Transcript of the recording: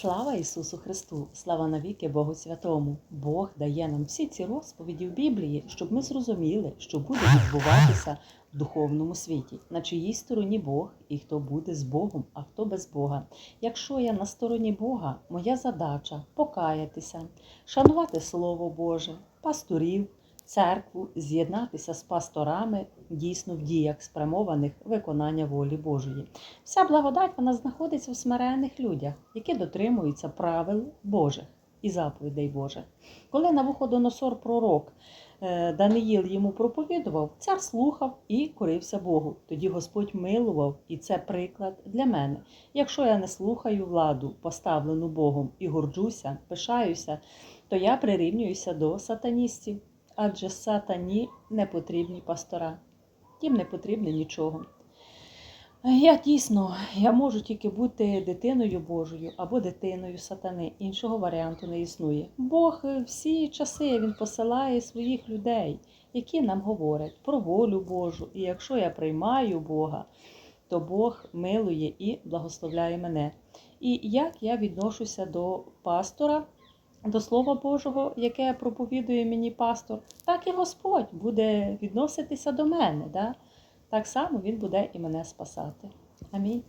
Слава Ісусу Христу! Слава навіки Богу Святому! Бог дає нам всі ці розповіді в Біблії, щоб ми зрозуміли, що буде відбуватися в духовному світі, на чиїй стороні Бог і хто буде з Богом, а хто без Бога. Якщо я на стороні Бога, моя задача покаятися, шанувати Слово Боже, пасторів, церкву, з'єднатися з пасторами дійсно в діях, спрямованих виконання волі Божої. Вся благодать вона знаходиться в смирених людях, які дотримуються правил Божих і заповідей Божих. Коли Навуходоносор пророк е, Даниїл йому проповідував, цар слухав і корився Богу. Тоді Господь милував, і це приклад для мене. Якщо я не слухаю владу, поставлену Богом, і горджуся, пишаюся, то я прирівнююся до сатаністів, адже сатані не потрібні пастора, їм не потрібно нічого. Я дійсно, я можу тільки бути дитиною Божою або дитиною сатани. Іншого варіанту не існує. Бог всі часи Він посилає своїх людей, які нам говорять про волю Божу. І якщо я приймаю Бога, то Бог милує і благословляє мене. І як я відношуся до пастора, до Слова Божого, яке проповідує мені пастор, так і Господь буде відноситися до мене. Да? Так само Він буде і мене спасати. Амінь.